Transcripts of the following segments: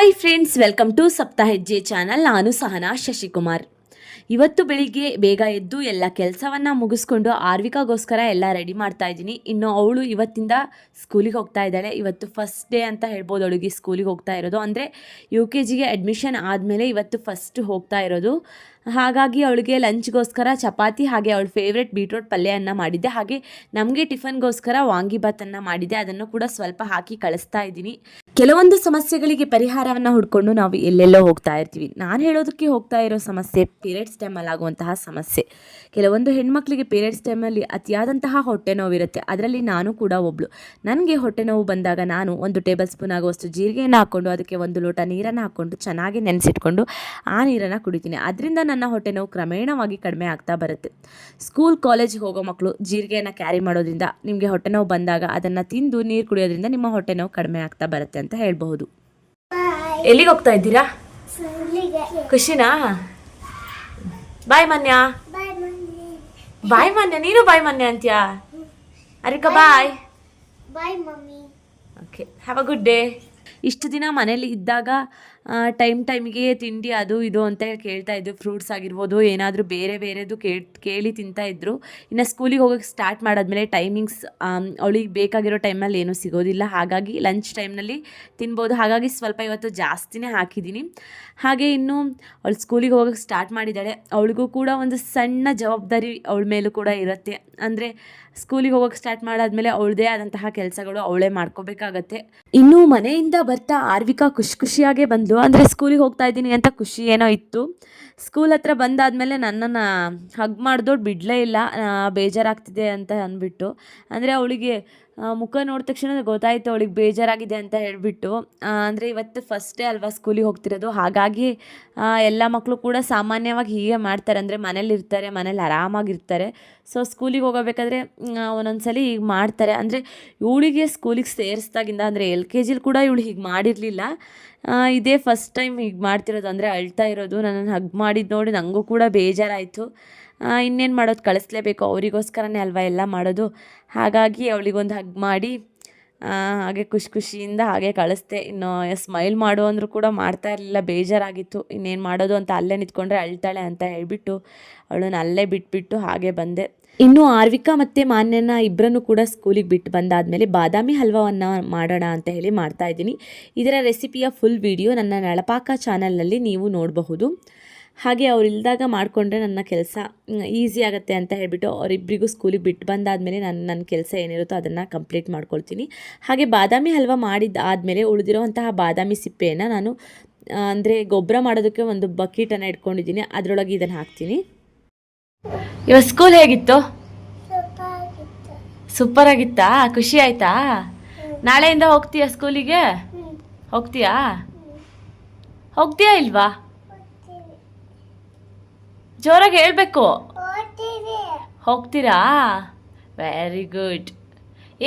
Hi friends welcome to ಸಪ್ತಾಹ ಹೆಜ್ಜೆ channel ನಾನು ಸಹನಾ ಶಶಿಕುಮಾರ್. ಇವತ್ತು ಬೆಳಿಗ್ಗೆ ಬೇಗ ಎದ್ದು ಎಲ್ಲ ಕೆಲಸವನ್ನು ಮುಗಿಸ್ಕೊಂಡು ಆರ್ವಿಕಾಗೋಸ್ಕರ ಎಲ್ಲ ರೆಡಿ ಮಾಡ್ತಾ ಇದ್ದೀನಿ. ಇನ್ನು ಅವಳು ಇವತ್ತಿಂದ ಸ್ಕೂಲಿಗೆ ಹೋಗ್ತಾ ಇದ್ದಾಳೆ. ಇವತ್ತು ಫಸ್ಟ್ ಡೇ ಅಂತ ಹೇಳ್ಬೋದು ಅವಳಿಗೆ ಸ್ಕೂಲಿಗೆ ಹೋಗ್ತಾ ಇರೋದು. ಅಂದರೆ ಯು ಕೆ ಜಿಗೆ ಅಡ್ಮಿಷನ್ ಆದಮೇಲೆ ಇವತ್ತು ಫಸ್ಟ್ ಹೋಗ್ತಾ ಇರೋದು. ಹಾಗಾಗಿ ಅವಳಿಗೆ ಲಂಚ್ಗೋಸ್ಕರ ಚಪಾತಿ ಹಾಗೆ ಅವಳ ಫೇವ್ರೆಟ್ ಬೀಟ್ರೋಟ್ ಪಲ್ಯವನ್ನು ಮಾಡಿದ್ದೆ. ಹಾಗೆ ನಮಗೆ ಟಿಫನ್ಗೋಸ್ಕರ ವಾಂಗಿಬಾತನ್ನು ಮಾಡಿದ್ದೆ. ಅದನ್ನು ಕೂಡ ಸ್ವಲ್ಪ ಹಾಕಿ ಕಳಿಸ್ತಾ ಇದ್ದೀನಿ. ಕೆಲವೊಂದು ಸಮಸ್ಯೆಗಳಿಗೆ ಪರಿಹಾರವನ್ನು ಹುಡ್ಕೊಂಡು ನಾವು ಎಲ್ಲೆಲ್ಲೋ ಹೋಗ್ತಾ ಇರ್ತೀವಿ. ನಾನು ಹೇಳೋದಕ್ಕೆ ಹೋಗ್ತಾ ಇರೋ ಸಮಸ್ಯೆ ಪೀರಿಯಡ್ಸ್ ಟೈಮಲ್ಲಿ ಆಗುವಂತಹ ಸಮಸ್ಯೆ. ಕೆಲವೊಂದು ಹೆಣ್ಮಕ್ಳಿಗೆ ಪೀರಿಯಡ್ಸ್ ಟೈಮಲ್ಲಿ ಅತಿಯಾದಂತಹ ಹೊಟ್ಟೆ ನೋವಿರುತ್ತೆ ಅದರಲ್ಲಿ ನಾನು ಕೂಡ ಒಬ್ಳು. ನನಗೆ ಹೊಟ್ಟೆ ನೋವು ಬಂದಾಗ ನಾನು ಒಂದು ಟೇಬಲ್ ಸ್ಪೂನ್ ಆಗುವಷ್ಟು ಜೀರಿಗೆಯನ್ನು ಹಾಕ್ಕೊಂಡು ಅದಕ್ಕೆ ಒಂದು ಲೋಟ ನೀರನ್ನು ಹಾಕ್ಕೊಂಡು ಚೆನ್ನಾಗಿ ನೆನೆಸಿಟ್ಕೊಂಡು ಆ ನೀರನ್ನು ಕುಡಿತೀನಿ. ಅದರಿಂದ ನನ್ನ ಹೊಟ್ಟೆ ನೋವು ಕ್ರಮೇಣವಾಗಿ ಕಡಿಮೆ ಆಗ್ತಾ ಬರುತ್ತೆ. ಸ್ಕೂಲ್ ಕಾಲೇಜಿಗೆ ಹೋಗೋ ಮಕ್ಕಳು ಜೀರಿಗೆಯನ್ನು ಕ್ಯಾರಿ ಮಾಡೋದ್ರಿಂದ ನಿಮಗೆ ಹೊಟ್ಟೆ ನೋವು ಬಂದಾಗ ಅದನ್ನು ತಿಂದು ನೀರು ಕುಡಿಯೋದ್ರಿಂದ ನಿಮ್ಮ ಹೊಟ್ಟೆ ನೋವು ಕಡಿಮೆ ಆಗ್ತಾ ಬರುತ್ತೆ ಅಂತ ಹೇಳ್ಬಹುದು. ಎಲ್ಲಿಗೆ ಹೋಗ್ತಾ ಇದ್ದೀರಾ? ಖುಷಿನಾ? ಬಾಯ್ ಮನ್ಯ. ಬಾಯ್ ಮನ್ಯಾ ಬಾಯ್ ಮನ್ಯ ನೀನು ಬಾಯ್ ಮನ್ಯ ಅಂತ್ಯಾ? ಅರಿಕಾ bye. Bye. Mummy. Okay have a good day ಇಷ್ಟು ದಿನ ಮನೇಲಿ ಇದ್ದಾಗ ಟೈಮ್ ಟೈಮಿಗೆ ತಿಂಡಿ ಅದು ಇದು ಅಂತ ಕೇಳ್ತಾ ಇದ್ರು, ಫ್ರೂಟ್ಸ್ ಆಗಿರ್ಬೋದು, ಏನಾದರೂ ಬೇರೆ ಬೇರೆದು ಕೇಳಿ ಕೇಳಿ ತಿಂತಾ ಇದ್ರು. ಇನ್ನು ಸ್ಕೂಲಿಗೆ ಹೋಗೋಕ್ಕೆ ಸ್ಟಾರ್ಟ್ ಮಾಡಾದ್ಮೇಲೆ ಟೈಮಿಂಗ್ಸ್ ಅವಳಿಗೆ ಬೇಕಾಗಿರೋ ಟೈಮಲ್ಲಿ ಏನೂ ಸಿಗೋದಿಲ್ಲ. ಹಾಗಾಗಿ ಲಂಚ್ ಟೈಮ್ನಲ್ಲಿ ತಿನ್ಬೋದು. ಹಾಗಾಗಿ ಸ್ವಲ್ಪ ಇವತ್ತು ಜಾಸ್ತಿನೇ ಹಾಕಿದ್ದೀನಿ ಹಾಗೆ ಇನ್ನು ಅವಳು ಸ್ಕೂಲಿಗೆ ಹೋಗೋಕ್ಕೆ ಸ್ಟಾರ್ಟ್ ಮಾಡಿದ್ದಾಳೆ ಅವಳಿಗೂ ಕೂಡ ಒಂದು ಸಣ್ಣ ಜವಾಬ್ದಾರಿ ಅವಳ ಮೇಲೂ ಕೂಡ ಇರುತ್ತೆ. ಅಂದರೆ ಸ್ಕೂಲಿಗೆ ಹೋಗೋಕೆ ಸ್ಟಾರ್ಟ್ ಮಾಡಾದ್ಮೇಲೆ ಅವಳದೇ ಆದಂತಹ ಕೆಲಸಗಳು ಅವಳೇ ಮಾಡ್ಕೋಬೇಕಾಗತ್ತೆ. ಇನ್ನು ಮನೆಯಿಂದ ಬರ್ತಾ ಆರ್ವಿಕಾ ಖುಷಿ ಖುಷಿಯಾಗೇ ಬಂದ್ಲು. ಅಂದರೆ ಸ್ಕೂಲಿಗೆ ಹೋಗ್ತಾ ಇದ್ದೀನಿ ಅಂತ ಖುಷಿ ಏನೋ ಇತ್ತು. ಸ್ಕೂಲ್ ಹತ್ರ ಬಂದಾದಮೇಲೆ ನನ್ನನ್ನು ಹಗ್ ಮಾಡಿದೋಳು ಬಿಡಲೇ ಇಲ್ಲ. ಬೇಜಾರಾಗ್ತಿದೆ ಅಂತ ಅಂದ್ಬಿಟ್ಟು. ಅಂದರೆ ಅವಳಿಗೆ ಮುಖ ನೋಡಿದ ತಕ್ಷಣ ಗೊತ್ತಾಯಿತು ಅವಳಿಗೆ ಬೇಜಾರಾಗಿದೆ ಅಂತ ಹೇಳಿಬಿಟ್ಟು. ಅಂದರೆ ಇವತ್ತು ಫಸ್ಟ್ ಡೇ ಅಲ್ವಾ ಸ್ಕೂಲಿಗೆ ಹೋಗ್ತಿರೋದು? ಹಾಗಾಗಿ ಎಲ್ಲ ಮಕ್ಕಳು ಕೂಡ ಸಾಮಾನ್ಯವಾಗಿ ಹೀಗೆ ಮಾಡ್ತಾರೆ. ಅಂದರೆ ಮನೇಲಿ ಇರ್ತಾರೆ, ಮನೇಲಿ ಆರಾಮಾಗಿರ್ತಾರೆ. ಸೊ ಸ್ಕೂಲಿಗೆ ಹೋಗಬೇಕಾದ್ರೆ ಒಂದೊಂದು ಸಲ ಹೀಗೆ ಮಾಡ್ತಾರೆ. ಅಂದರೆ ಇವಳಿಗೆ ಸ್ಕೂಲಿಗೆ ಸೇರಿಸ್ದಾಗಿಂದ ಅಂದರೆ ಎಲ್ ಕೆ ಜಿಲಿ ಕೂಡ ಇವಳು ಹೀಗೆ ಮಾಡಿರಲಿಲ್ಲ. ಇದೇ ಫಸ್ಟ್ ಟೈಮ್ ಹೀಗೆ ಮಾಡ್ತಿರೋದು. ಅಂದರೆ ಅಳ್ತಾ ಇರೋದು, ನನ್ನನ್ನು ಹಗ್ ಮಾಡಿದ್ದು ನೋಡಿ ನನಗೂ ಕೂಡ ಬೇಜಾರಾಯಿತು. ಇನ್ನೇನು ಮಾಡೋದು ಕಳಿಸ್ಲೇಬೇಕು. ಅವರಿಗೋಸ್ಕರನೇ ಅಲ್ವಾ ಎಲ್ಲ ಮಾಡೋದು? ಹಾಗಾಗಿ ಅವಳಿಗೊಂದು ಹಗ್ ಮಾಡಿ ಹಾಗೆ ಖುಷಿ ಖುಷಿಯಿಂದ ಹಾಗೆ ಕಳಿಸ್ದೆ. ಇನ್ನು ಸ್ಮೈಲ್ ಮಾಡು ಅಂದರೂ ಕೂಡ ಮಾಡ್ತಾ ಇರಲಿಲ್ಲ, ಬೇಜಾರಾಗಿತ್ತು. ಇನ್ನೇನು ಮಾಡೋದು ಅಂತ ಅಲ್ಲೇ ನಿಂತ್ಕೊಂಡ್ರೆ ಅಳ್ತಾಳೆ ಅಂತ ಹೇಳಿಬಿಟ್ಟು ಅವಳನ್ನ ಅಲ್ಲೇ ಬಿಟ್ಬಿಟ್ಟು ಹಾಗೆ ಬಂದೆ. ಇನ್ನು ಆರ್ವಿಕಾ ಮತ್ತು ಮಾನ್ಯನ ಇಬ್ಬರನ್ನು ಕೂಡ ಸ್ಕೂಲಿಗೆ ಬಿಟ್ಟು ಬಂದಾದಮೇಲೆ ಬಾದಾಮಿ ಹಲ್ವವನ್ನು ಮಾಡೋಣ ಅಂತ ಹೇಳಿ ಮಾಡ್ತಾ ಇದ್ದೀನಿ. ಇದರ ರೆಸಿಪಿಯ ಫುಲ್ ವಿಡಿಯೋ ನನ್ನ ನಳಪಾಕ ಚಾನಲ್ನಲ್ಲಿ ನೀವು ನೋಡಬಹುದು. ಹಾಗೆ ಅವ್ರು ಇಲ್ದಾಗ ಮಾಡಿಕೊಂಡ್ರೆ ನನ್ನ ಕೆಲಸ ಈಸಿ ಆಗುತ್ತೆ ಅಂತ ಹೇಳಿಬಿಟ್ಟು ಅವರಿಬ್ಬರಿಗೂ ಸ್ಕೂಲಿಗೆ ಬಿಟ್ಟು ಬಂದಾದಮೇಲೆ ನನ್ನ ನನ್ನ ಕೆಲಸ ಏನಿರುತ್ತೋ ಅದನ್ನು ಕಂಪ್ಲೀಟ್ ಮಾಡ್ಕೊಳ್ತೀನಿ. ಹಾಗೆ ಬಾದಾಮಿ ಹಲ್ವ ಮಾಡಿದ ಆದಮೇಲೆ ಉಳಿದಿರೋವಂತಹ ಬಾದಾಮಿ ಸಿಪ್ಪೆಯನ್ನು ನಾನು ಅಂದರೆ ಗೊಬ್ಬರ ಮಾಡೋದಕ್ಕೆ ಒಂದು ಬಕೀಟನ್ನು ಇಟ್ಕೊಂಡಿದ್ದೀನಿ ಅದರೊಳಗೆ ಇದನ್ನು ಹಾಕ್ತೀನಿ. ಇವಾಗ ಸ್ಕೂಲ್ ಹೇಗಿತ್ತು? ಸೂಪರ್ ಆಗಿತ್ತು ಖುಷಿ ಆಯ್ತಾ? ನಾಳೆಯಿಂದ ಹೋಗ್ತೀಯಾ ಸ್ಕೂಲಿಗೆ ಹೋಗ್ತೀಯಾ? ಹೋಗ್ತೀಯಾ ಇಲ್ವಾ? ಜೋರಾಗಿ ಹೇಳಬೇಕು. ಹೋಗ್ತೀರಾ? ವೆರಿ ಗುಡ್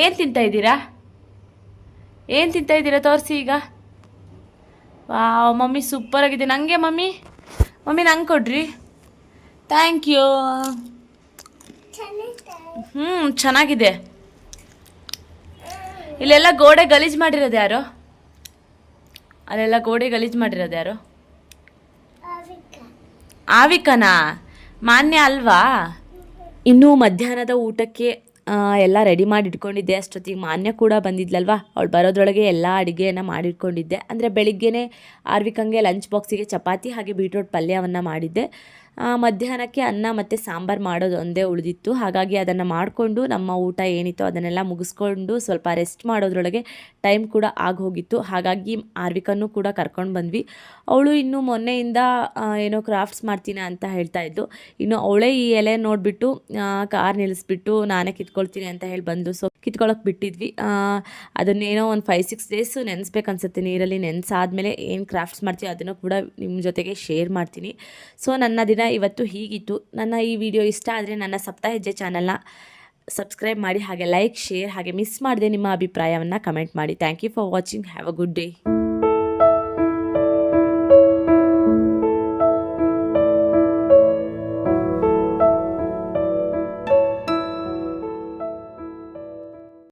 ಏನು ತಿಂತಾ ಇದ್ದೀರಾ? ಏನು ತಿಂತಾ ಇದ್ದೀರಾ ತೋರಿಸಿ ಈಗ? ವಾವ್ ಮಮ್ಮಿ ಸೂಪರ್ ಆಗಿದೆ. ನನಗೆ ಮಮ್ಮಿ? ಮಮ್ಮಿ ನಂಗೆ ಕೊಡ್ರಿ. ಥ್ಯಾಂಕ್ ಯು ಹ್ಞೂ ಚೆನ್ನಾಗಿದೆ. ಇಲ್ಲೆಲ್ಲ ಗೋಡೆ ಗಲೀಜು ಮಾಡಿರೋದು ಯಾರು? ಅಲ್ಲೆಲ್ಲ ಗೋಡೆ ಗಲೀಜು ಮಾಡಿರೋದು ಯಾರು? ಆವಿಕನಾ, ಮಾನ್ಯ ಅಲ್ವಾ? ಇನ್ನು ಮಧ್ಯಾಹ್ನದ ಊಟಕ್ಕೆ ಎಲ್ಲ ರೆಡಿ ಮಾಡಿ ಇಟ್ಕೊಂಡಿದ್ದೆ ಅಷ್ಟೊತ್ತಿಗೆ ಮಾನ್ಯ ಕೂಡ ಬಂದಿದ್ಲಲ್ವಾ? ಅವಳು ಬರೋದ್ರೊಳಗೆ ಎಲ್ಲ ಅಡುಗೆಯನ್ನು ಮಾಡಿಟ್ಕೊಂಡಿದ್ದೆ. ಅಂದರೆ ಬೆಳಿಗ್ಗೆನೇ ಆರ್ವಿಕಂಗೆ ಲಂಚ್ ಬಾಕ್ಸಿಗೆ ಚಪಾತಿ ಹಾಗೆ ಬೀಟ್ರೋಟ್ ಪಲ್ಯವನ್ನು ಮಾಡಿದ್ದೆ. ಮಧ್ಯಾಹ್ನಕ್ಕೆ ಅನ್ನ ಮತ್ತು ಸಾಂಬಾರು ಮಾಡೋದು ಒಂದೇ ಉಳಿದಿತ್ತು. ಹಾಗಾಗಿ ಅದನ್ನು ಮಾಡಿಕೊಂಡು ನಮ್ಮ ಊಟ ಏನಿತ್ತು ಅದನ್ನೆಲ್ಲ ಮುಗಿಸ್ಕೊಂಡು ಸ್ವಲ್ಪ ರೆಸ್ಟ್ ಮಾಡೋದ್ರೊಳಗೆ ಟೈಮ್ ಕೂಡ ಆಗೋಗಿತ್ತು. ಹಾಗಾಗಿ ಆರ್ವಿಕನ್ನು ಕೂಡ ಕರ್ಕೊಂಡು ಬಂದ್ವಿ. ಅವಳು ಇನ್ನು ಮೊನ್ನೆಯಿಂದ ಏನೋ ಕ್ರಾಫ್ಟ್ಸ್ ಮಾಡ್ತೀನಿ ಅಂತ ಹೇಳ್ತಾ ಇದ್ದು ಇನ್ನು ಅವಳೇ ಈ ಎಲೆ ನೋಡಿಬಿಟ್ಟು ಕಾರ್ ನಿಲ್ಲಿಸ್ಬಿಟ್ಟು ನಾನೇ ಕಿತ್ಕೊಳ್ತೀನಿ ಅಂತ ಹೇಳಿ ಬಂದು ಸೊ ಕಿತ್ಕೊಳ್ಳೋಕೆ ಬಿಟ್ಟಿದ್ವಿ. ಅದನ್ನೇನೋ ಒಂದು ಫೈವ್ ಸಿಕ್ಸ್ ಡೇಸು ನೆನೆಸ್ಬೇಕನ್ಸುತ್ತೆ ನೀರಲ್ಲಿ. ನೆನೆಸಾದ್ಮೇಲೆ ಏನು ಕ್ರಾಫ್ಟ್ಸ್ ಮಾಡ್ತೀವಿ ಅದನ್ನು ಕೂಡ ನಿಮ್ಮ ಜೊತೆಗೆ ಶೇರ್ ಮಾಡ್ತೀನಿ. ಸೊ ನನ್ನ ದಿನ ಇವತ್ತು ಹೀಗಿತ್ತು. ನನ್ನ ಈ ವಿಡಿಯೋ ಇಷ್ಟ ಆದರೆ ನನ್ನ ಸಪ್ತ ಹೆಜ್ಜೆ ಚಾನಲ್ನ ಸಬ್ಸ್ಕ್ರೈಬ್ ಮಾಡಿ, ಹಾಗೆ ಲೈಕ್ ಶೇರ್ ಹಾಗೆ ಮಿಸ್ ಮಾಡದೆ ನಿಮ್ಮ ಅಭಿಪ್ರಾಯವನ್ನು ಕಮೆಂಟ್ ಮಾಡಿ. Thank you for watching have a good day